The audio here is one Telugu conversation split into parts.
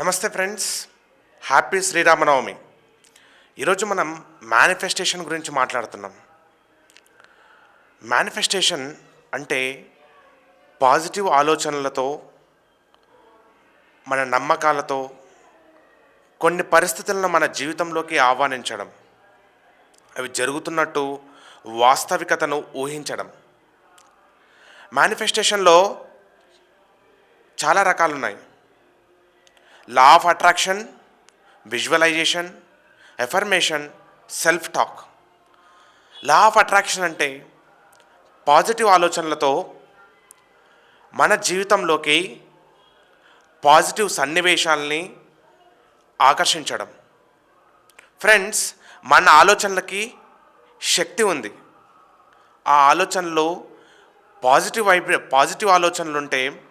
నమస్తే ఫ్రెండ్స్. హ్యాపీ శ్రీరామనవమి. ఈరోజు మనం మేనిఫెస్టేషన్ గురించి మాట్లాడుతున్నాం. మేనిఫెస్టేషన్ అంటే పాజిటివ్ ఆలోచనలతో మన నమ్మకాలతో కొన్ని పరిస్థితులను మన జీవితంలోకి ఆహ్వానించడం. అవి జరుగుతున్నట్టు వాస్తవికతను ఊహించడం. మేనిఫెస్టేషన్లో చాలా రకాలు ఉన్నాయి law of attraction visualisation affirmation self talk law of attraction అంటే పాజిటివ్ ఆలోచనలతో మన జీవితంలోకి పాజిటివ్ సన్నివేశాలని ఆకర్షించడం. ఫ్రెండ్స్ మన ఆలోచనలకి శక్తి ఉంది. ఆ ఆలోచనలో పాజిటివ్ వైబ్రే పాజిటివ్ ఆలోచనలు ఉంటే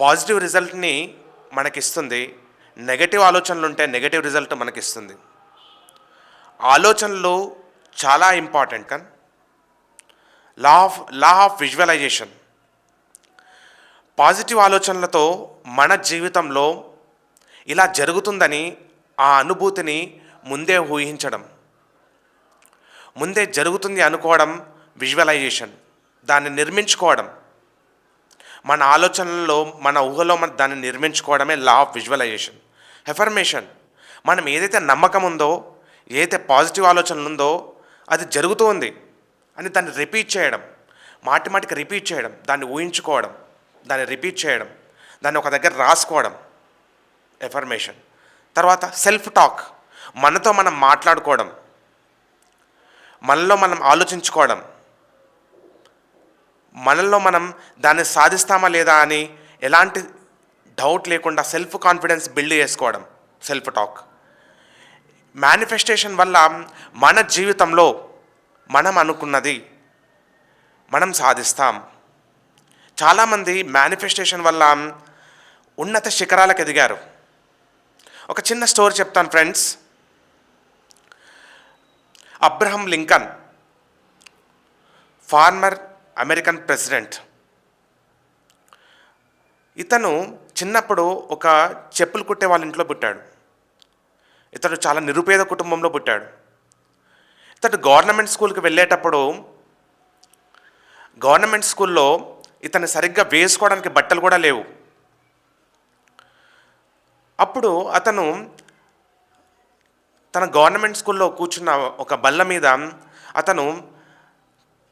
పాజిటివ్ రిజల్ట్ని మనకిస్తుంది. నెగటివ్ ఆలోచనలు ఉంటే నెగటివ్ రిజల్ట్ మనకిస్తుంది. ఆలోచనలు చాలా ఇంపార్టెంట్ కన్. Law of law of visualisation. Positive ఆలోచనలతో మన జీవితంలో ఇలా జరుగుతుందని ఆ అనుభూతిని ముందే ఊహించడం. ముందే జరుగుతుంది అనుకోవడం విజువలైజేషన్. దాన్ని నిర్మించుకోవడం. మన ఆలోచనల్లో మన ఊహలో మన దాన్ని నిర్మించుకోవడమే లా ఆఫ్ విజువలైజేషన్ ఎఫర్మేషన్ మనం ఏదైతే నమ్మకం ఉందో ఏదైతే పాజిటివ్ ఆలోచనలు ఉందో అది జరుగుతూ ఉంది. అని దాన్ని రిపీట్ చేయడం. మాటి మాటికి రిపీట్ చేయడం. దాన్ని ఊహించుకోవడం. దాన్ని రిపీట్ చేయడం. దాన్ని ఒక దగ్గర రాసుకోవడం. ఎఫర్మేషన్ తర్వాత సెల్ఫ్ టాక్ మనతో మనం మాట్లాడుకోవడం. మనలో మనం ఆలోచించుకోవడం. మనల్లో మనం దాన్ని సాధిస్తామా లేదా అని ఎలాంటి డౌట్ లేకుండా సెల్ఫ్ కాన్ఫిడెన్స్ బిల్డ్ చేసుకోవడం సెల్ఫ్ టాక్ మేనిఫెస్టేషన్ వల్ల మన జీవితంలో మనం అనుకున్నది మనం సాధిస్తాం. చాలామంది మేనిఫెస్టేషన్ వల్ల ఉన్నత శిఖరాలకు ఎదిగారు. ఒక చిన్న స్టోరీ చెప్తాను friends Abraham Lincoln former American president. ఇతను చిన్నప్పుడు ఒక చెప్పులు కుట్టే వాళ్ళ ఇంట్లో పుట్టాడు. ఇతడు చాలా నిరుపేద కుటుంబంలో పుట్టాడు. ఇతడు గవర్నమెంట్ స్కూల్కి వెళ్ళేటప్పుడు గవర్నమెంట్ స్కూల్లో ఇతను సరిగ్గా వేసుకోవడానికి బట్టలు కూడా లేవు. అప్పుడు అతను తన గవర్నమెంట్ స్కూల్లో కూర్చున్న ఒక బల్ల మీద అతను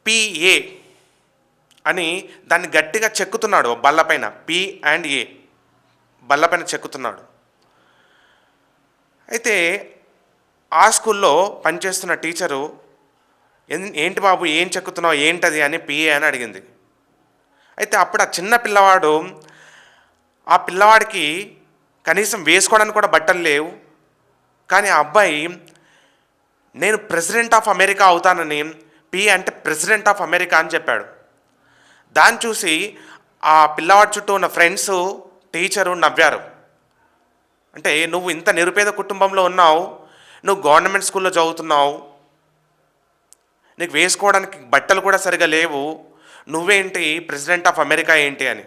పిఏ అని దాన్ని గట్టిగా చెక్కుతున్నాడు బల్లపైన పి అండ్ ఏ బల్లపైన చెక్కుతున్నాడు. అయితే ఆ స్కూల్లో పనిచేస్తున్న టీచరు "ఎన్- ఏంటి బాబు ఏం చెక్కుతున్నావు ఏంటది? అని పిఏ అని అడిగింది. అయితే అప్పుడు ఆ చిన్న పిల్లవాడు ఆ పిల్లవాడికి కనీసం వేసుకోవడానికి కూడా బట్టలు లేవు. కానీ ఆ అబ్బాయి నేను ప్రెసిడెంట్ ఆఫ్ అమెరికా అవుతానని పి అంటే ప్రెసిడెంట్ ఆఫ్ అమెరికా అని చెప్పాడు. దాన్ని చూసి ఆ పిల్లవాడి చుట్టూ ఉన్న ఫ్రెండ్స్ టీచరు నవ్వారు. అంటే నువ్వు ఇంత నిరుపేద కుటుంబంలో ఉన్నావు నువ్వు గవర్నమెంట్ స్కూల్లో చదువుతున్నావు నీకు వేసుకోవడానికి బట్టలు కూడా సరిగా లేవు నువ్వేంటి ప్రెసిడెంట్ ఆఫ్ అమెరికా ఏంటి అని.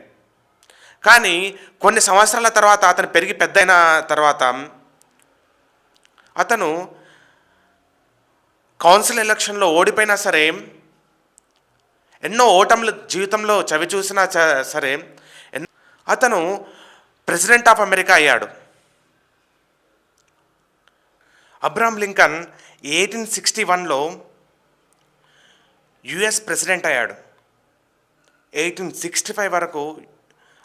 కానీ కొన్ని సంవత్సరాల తర్వాత అతను పెరిగి పెద్దయిన తర్వాత అతను కౌన్సిల్ ఎలక్షన్లో ఓడిపోయినా సరే ఎన్నో ఓటములు జీవితంలో చవి చూసినా చ- సరే అతను ప్రెసిడెంట్ ఆఫ్ అమెరికా అయ్యాడు. అబ్రహం లింకన్ ఎయిటీన్ సిక్స్టీ వన్లో యుఎస్ ప్రెసిడెంట్ అయ్యాడు. ఎయిటీన్ సిక్స్టీ ఫైవ్ వరకు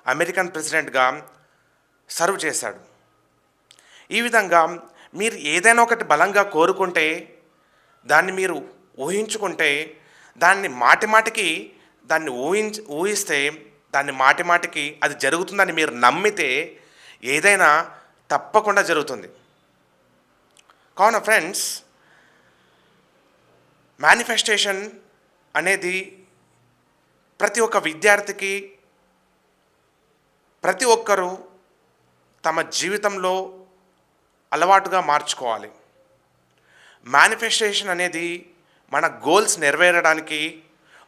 అమెరికన్ ప్రెసిడెంట్గా సర్వ్ చేశాడు. ఈ విధంగా మీరు ఏదైనా ఒకటి బలంగా కోరుకుంటే దాన్ని మీరు ఊహించుకుంటే దాన్ని మాటిమాటికి దాన్ని ఊహించ ఊహిస్తే దాన్ని మాటిమాటికి అది జరుగుతుందని మీరు నమ్మితే ఏదైనా తప్పకుండా జరుగుతుంది. కావున ఫ్రెండ్స్ మేనిఫెస్టేషన్ అనేది ప్రతి ఒక్క విద్యార్థికి ప్రతి ఒక్కరూ తమ జీవితంలో అలవాటుగా మార్చుకోవాలి. మేనిఫెస్టేషన్ అనేది మన గోల్స్ నెరవేరడానికి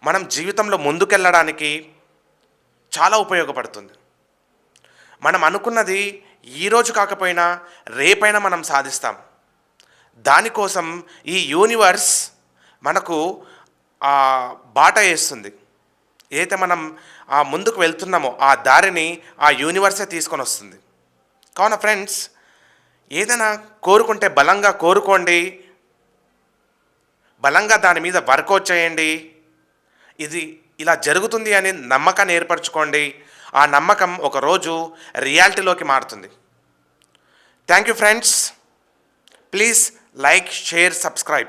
మనం జీవితంలో ముందుకెళ్ళడానికి చాలా ఉపయోగపడుతుంది. మనం అనుకున్నది ఈరోజు కాకపోయినా రేపైనా మనం సాధిస్తాం. దానికోసం ఈ యూనివర్స్ మనకు ఆ బాట వేస్తుంది. ఏదైతే మనం ఆ ముందుకు వెళ్తున్నామో ఆ దారిని ఆ యూనివర్సే తీసుకొని వస్తుంది. కావున ఫ్రెండ్స్ ఏదైనా కోరుకుంటే బలంగా కోరుకోండి. బలంగా దాని మీద వర్కౌట్ చేయండి. ఇది ఇలా జరుగుతుంది అని నమ్మకాన్ని ఏర్పరచుకోండి. ఆ నమ్మకం ఒకరోజు రియాలిటీలోకి మారుతుంది. Thank you friends please like share subscribe